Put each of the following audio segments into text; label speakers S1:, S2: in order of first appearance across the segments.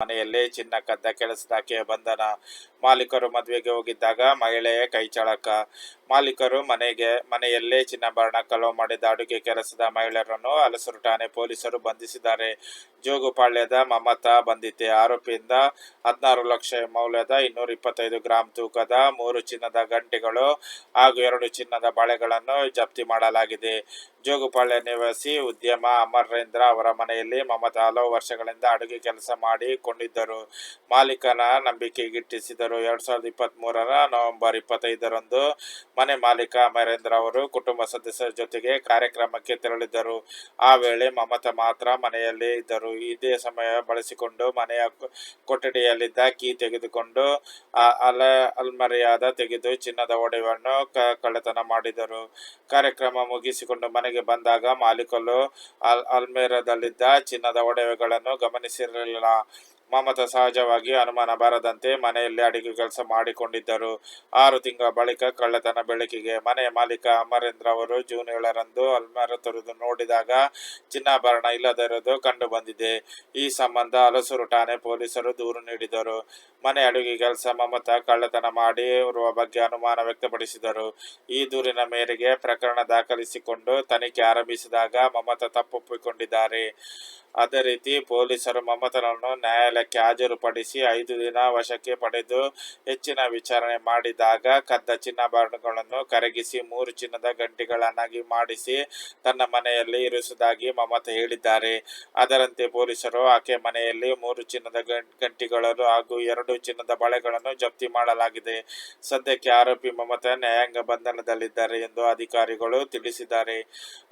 S1: ಮನೆಯಲ್ಲಿ ಚಿನ್ನ ಕದ್ದ ಕೆಲಸದಾಕೆ ಬಂಧನ. ಮಾಲೀಕರು ಮದುವೆಗೆ ಹೋಗಿದ್ದಾಗ ಮಹಿಳೆಯ ಕೈಚಳಕ ಮಾಲೀಕರು ಮನೆಗೆ, ಮನೆಯಲ್ಲೇ ಚಿನ್ನಾಭರಣ ಕಳವು ಮಾಡಿದ ಅಡುಗೆ ಕೆಲಸದ ಮಹಿಳೆಯರನ್ನು ಹಲಸರು ಠಾಣೆ ಪೊಲೀಸರು ಬಂಧಿಸಿದ್ದಾರೆ. ಜೋಗುಪಾಳ್ಯದ ಮಮತಾ ಬಂಧಿತೆ ಆರೋಪಿಯಿಂದ ಹದಿನಾರು ಲಕ್ಷ ಮೌಲ್ಯದ ಇನ್ನೂರ ಇಪ್ಪತ್ತೈದು ಗ್ರಾಂ ತೂಕದ ಮೂರು ಚಿನ್ನದ ಗಂಟೆಗಳು ಹಾಗೂ ಎರಡು ಚಿನ್ನದ ಬಳೆಗಳನ್ನು ಜಪ್ತಿ ಮಾಡಲಾಗಿದೆ. ಜೋಗುಪಾಳ್ಯ ನಿವಾಸಿ ಉದ್ಯಮ ಅಮರೇಂದ್ರ ಅವರ ಮನೆಯಲ್ಲಿ ಮಮತಾ ಹಲವು ವರ್ಷಗಳಿಂದ ಅಡುಗೆ ಕೆಲಸ ಮಾಡಿ ಕೊಂಡಿದ್ದರು ಮಾಲೀಕನ ನಂಬಿಕೆಗಿಟ್ಟಿಸಿದರು. ಎರಡ್ ಸಾವಿರದ ಇಪ್ಪತ್ತ್ ಮೂರರ ನವೆಂಬರ್ ಇಪ್ಪತ್ತೈದರಂದು ಮನೆ ಮಾಲೀಕ ಅಮರೇಂದ್ರ ಅವರು ಕುಟುಂಬ ಸದಸ್ಯರ ಜೊತೆಗೆ ಕಾರ್ಯಕ್ರಮಕ್ಕೆ ತೆರಳಿದ್ದರು. ಆ ವೇಳೆ ಮಮತಾ ಮಾತ್ರ ಮನೆಯಲ್ಲೇ ಇದ್ದರು. ಇದೇ ಸಮಯ ಬಳಸಿಕೊಂಡು ಮನೆಯ ಕೊಠಡಿಯಲ್ಲಿದ್ದ ಕೀ ತೆಗೆದುಕೊಂಡು ಅಲ ಅಲ್ಮರಿಯಾದ ತೆಗೆದು ಚಿನ್ನದ ಒಡೆಯನ್ನು ಕ- ಕಳ್ಳತನ ಮಾಡಿದರು. ಕಾರ್ಯಕ್ರಮ ಮುಗಿಸಿಕೊಂಡು ಮನೆಗೆ ಬಂದಾಗ ಮಾಲೀಕರು ಅಲ್ ಅಲ್ಮೇರದಲ್ಲಿದ್ದ ಚಿನ್ನದ ಒಡವೆಗಳನ್ನು ಗಮನಿಸಿರಲಿಲ್ಲ. ಮಮತಾ ಸಹಜವಾಗಿ ಅನುಮಾನ ಬಾರದಂತೆ ಮನೆಯಲ್ಲಿ ಅಡಿಗೆ ಕೆಲಸ ಮಾಡಿಕೊಂಡಿದ್ದರು. ಆರು ತಿಂಗಳ ಬಳಿಕ ಕಳ್ಳತನ ಬೆಳಕಿಗೆ ಮನೆಯ ಮಾಲೀಕ ಅಮರೇಂದ್ರ ಅವರು ಜೂನ್ ಏಳರಂದು ಅಲ್ಮಾರ ತೊರೆದು ನೋಡಿದಾಗ ಚಿನ್ನಾಭರಣ ಇಲ್ಲದಿರುವುದು ಕಂಡು ಬಂದಿದೆ ಈ ಸಂಬಂಧ ಹಲಸೂರು ಠಾಣೆ ಪೊಲೀಸರು ದೂರು ನೀಡಿದರು ಮನೆ ಅಡುಗೆ ಕೆಲಸ ಮಮತಾ ಕಳ್ಳತನ ಮಾಡಿ ಇರುವ ಬಗ್ಗೆ ಅನುಮಾನ ವ್ಯಕ್ತಪಡಿಸಿದರು. ಈ ದೂರಿನ ಮೇರೆಗೆ ಪ್ರಕರಣ ದಾಖಲಿಸಿಕೊಂಡು ತನಿಖೆ ಆರಂಭಿಸಿದಾಗ ಮಮತಾ ತಪ್ಪೊಪ್ಪಿಕೊಂಡಿದ್ದಾರೆ. ಅದೇ ರೀತಿ ಪೊಲೀಸರು ಮಮತನನ್ನು ನ್ಯಾಯಾಲಯಕ್ಕೆ ಹಾಜರುಪಡಿಸಿ ಐದು ದಿನ ವಶಕ್ಕೆ ಪಡೆದು ಹೆಚ್ಚಿನ ವಿಚಾರಣೆ ಮಾಡಿದಾಗ ಕದ್ದ ಚಿನ್ನಾಭರಣಗಳನ್ನು ಕರಗಿಸಿ ಮೂರು ಚಿನ್ನದ ಗಂಟೆಗಳನ್ನಾಗಿ ಮಾಡಿಸಿ ತನ್ನ ಮನೆಯಲ್ಲಿ ಇರಿಸುವುದಾಗಿ ಮಮತಾ ಹೇಳಿದ್ದಾರೆ. ಅದರಂತೆ ಪೊಲೀಸರು ಆಕೆ ಮನೆಯಲ್ಲಿ ಮೂರು ಚಿನ್ನದ ಗಂಟೆಗಳನ್ನು ಹಾಗೂ ಎರಡು ಚಿನ್ನದ ಬಳೆಗಳನ್ನು ಜಪ್ತಿ ಮಾಡಲಾಗಿದೆ. ಸದ್ಯಕ್ಕೆ ಆರೋಪಿ ಮಮತಾ ನ್ಯಾಯಾಂಗ ಬಂಧನದಲ್ಲಿದ್ದಾರೆ ಎಂದು ಅಧಿಕಾರಿಗಳು ತಿಳಿಸಿದ್ದಾರೆ.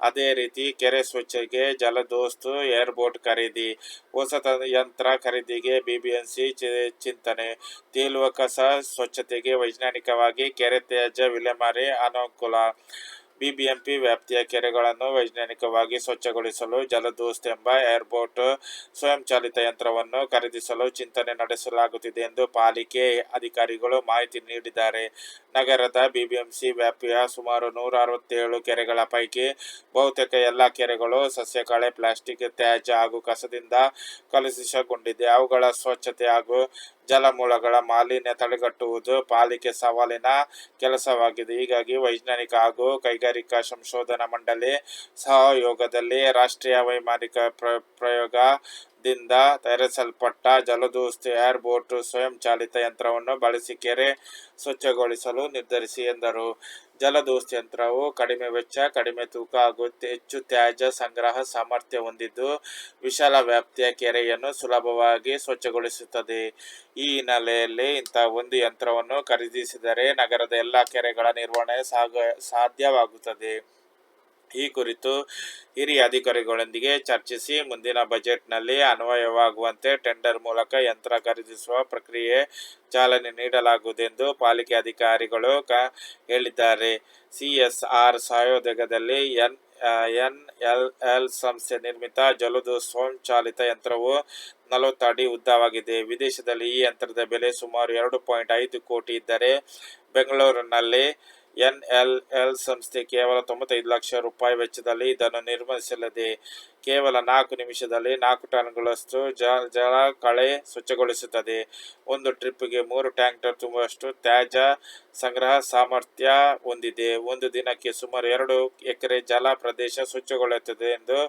S1: ಅದೇ ರೀತಿ ಕೆರೆ ಸ್ವಚ್ಛಗೆ ಜಲದೋಸ್ತು ಏರ್ಬೋಟ್ ಖರೀದಿ, ಹೊಸ ಯಂತ್ರ ಯಂತ್ರ ಖರೀದಿಗೆ ಬಿಬಿಎಂಸಿ ಚಿಂತನೆ ತೇಲುವ ಕಸ ಸ್ವಚ್ಛತೆಗೆ ವೈಜ್ಞಾನಿಕವಾಗಿ ಕೆರೆ ತ್ಯಾಜ್ಯ ವಿಲೇಮಾರಿ ಅನುಕೂಲ. ಬಿಬಿಎಂಪಿ ವ್ಯಾಪ್ತಿಯ ಕೆರೆಗಳನ್ನು ವೈಜ್ಞಾನಿಕವಾಗಿ ಸ್ವಚ್ಛಗೊಳಿಸಲು ಜಲದೋಸ್ತ್ ಎಂಬ ಏರ್ಬೋಟ್ ಸ್ವಯಂಚಾಲಿತ ಯಂತ್ರವನ್ನು ಖರೀದಿಸಲು ಚಿಂತನೆ ನಡೆಸಲಾಗುತ್ತಿದೆ ಎಂದು ಪಾಲಿಕೆ ಅಧಿಕಾರಿಗಳು ಮಾಹಿತಿ ನೀಡಿದ್ದಾರೆ. ನಗರದ ಬಿಬಿಎಂಸಿ ವ್ಯಾಪ್ತಿಯ ಸುಮಾರು ನೂರ ಅರವತ್ತೇಳು ಕೆರೆಗಳ ಪೈಕಿ ಬಹುತೇಕ ಎಲ್ಲ ಕೆರೆಗಳು ಸಸ್ಯಕಳೆ, ಪ್ಲಾಸ್ಟಿಕ್, ತ್ಯಾಜ್ಯ ಹಾಗೂ ಕಸದಿಂದ ಕಲುಷಿತಗೊಂಡಿದೆ. ಅವುಗಳ ಸ್ವಚ್ಛತೆ ಹಾಗೂ ಜಲಮೂಲಗಳ ಮಾಲಿನ್ಯ ತಡೆಗಟ್ಟುವುದು ಪಾಲಿಕೆ ಸವಾಲಿನ ಕೆಲಸವಾಗಿದೆ. ಹೀಗಾಗಿ ವೈಜ್ಞಾನಿಕ ಹಾಗೂ ಕೈಗಾರಿಕಾ ಸಂಶೋಧನಾ ಮಂಡಳಿ ಸಹಯೋಗದಲ್ಲಿ ರಾಷ್ಟ್ರೀಯ ವೈಮಾನಿಕ ಪ್ರ- ಪ್ರಯೋಗದಿಂದ ತಯಾರಿಸಲ್ಪಟ್ಟ ಜಲದೋಸ್ತಿ ಏರ್ ಬೋಟ್ ಸ್ವಯಂಚಾಲಿತ ಯಂತ್ರವನ್ನು ಬಳಸಿ ಕೆರೆ ಸ್ವಚ್ಛಗೊಳಿಸಲು ನಿರ್ಧರಿಸಿ ಎಂದರು. ಜಲದೋಸ್ತಿ ಯಂತ್ರವು ಕಡಿಮೆ ವೆಚ್ಚ, ಕಡಿಮೆ ತೂಕ ಹಾಗೂ ಹೆಚ್ಚು ತ್ಯಾಜ್ಯ ಸಂಗ್ರಹ ಸಾಮರ್ಥ್ಯ ಹೊಂದಿದ್ದು ವಿಶಾಲ ವ್ಯಾಪ್ತಿಯ ಕೆರೆಯನ್ನು ಸುಲಭವಾಗಿ ಸ್ವಚ್ಛಗೊಳಿಸುತ್ತದೆ. ಈ ಹಿನ್ನೆಲೆಯಲ್ಲಿ ಇಂತಹ ಒಂದು ಯಂತ್ರವನ್ನು ಖರೀದಿಸಿದರೆ ನಗರದ ಎಲ್ಲ ಕೆರೆಗಳ ನಿರ್ವಹಣೆ ಸಾಗ, ಸಾಧ್ಯವಾಗುತ್ತದೆ. ಈ ಕುರಿತು ಹಿರಿಯ ಅಧಿಕಾರಿಗಳೊಂದಿಗೆ ಚರ್ಚಿಸಿ ಮುಂದಿನ ಬಜೆಟ್ನಲ್ಲಿ ಅನ್ವಯವಾಗುವಂತೆ ಟೆಂಡರ್ ಮೂಲಕ ಯಂತ್ರ ಖರೀದಿಸುವ ಪ್ರಕ್ರಿಯೆ ಚಾಲನೆ ನೀಡಲಾಗುವುದೆಂದು ಪಾಲಿಕೆ ಅಧಿಕಾರಿಗಳು ಕ ಹೇಳಿದ್ದಾರೆ. ಸಿಎಸ್ಆರ್ ಸಹಯೋಗದಲ್ಲಿ ಎನ್ ಎನ್ ಎಲ್ ಎಲ್ ಸಂಸ್ಥೆ ನಿರ್ಮಿತ ಜಲದು ಸ್ವಯಂಚಾಲಿತ ಯಂತ್ರವು ನಲವತ್ತು ಅಡಿ ಉದ್ದವಾಗಿದೆ. ವಿದೇಶದಲ್ಲಿ ಈ ಯಂತ್ರದ ಬೆಲೆ ಸುಮಾರು ಎರಡು ಪಾಯಿಂಟ್ ಐದು ಕೋಟಿ ಇದ್ದರೆ ಬೆಂಗಳೂರಿನಲ್ಲಿ ಎನ್ ಎಲ್ ಎಲ್ ಸಂಸ್ಥೆ ಕೇವಲ ತೊಂಬತ್ತೈದು ಲಕ್ಷ ರೂಪಾಯಿ ವೆಚ್ಚದಲ್ಲಿ ಇದನ್ನು ನಿರ್ಮಿಸಲಿದೆ. ಕೇವಲ ನಾಲ್ಕು ನಿಮಿಷದಲ್ಲಿ ನಾಲ್ಕು ಟನ್ಗಳಷ್ಟು ಜ ಜಲ ಕಳೆ ಸ್ವಚ್ಛಗೊಳಿಸುತ್ತದೆ. ಒಂದು ಟ್ರಿಪ್ಗೆ ಮೂರು ಟ್ಯಾಂಕರ್ ತುಂಬುವಷ್ಟು ತ್ಯಾಜ್ಯ ಸಂಗ್ರಹ ಸಾಮರ್ಥ್ಯ ಹೊಂದಿದೆ. ಒಂದು ದಿನಕ್ಕೆ ಸುಮಾರು ಎರಡು ಎಕರೆ ಜಲ ಪ್ರದೇಶ ಸ್ವಚ್ಛಗೊಳ್ಳುತ್ತದೆ ಎಂದು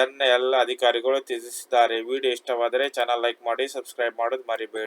S1: ಎನ್ ಎಲ್ ಅಧಿಕಾರಿಗಳು ತಿಳಿಸಿದ್ದಾರೆ. ವಿಡಿಯೋ ಇಷ್ಟವಾದರೆ ಚಾನಲ್ ಲೈಕ್ ಮಾಡಿ, ಸಬ್ಸ್ಕ್ರೈಬ್ ಮಾಡೋದು ಮರಿಬೇಡಿ.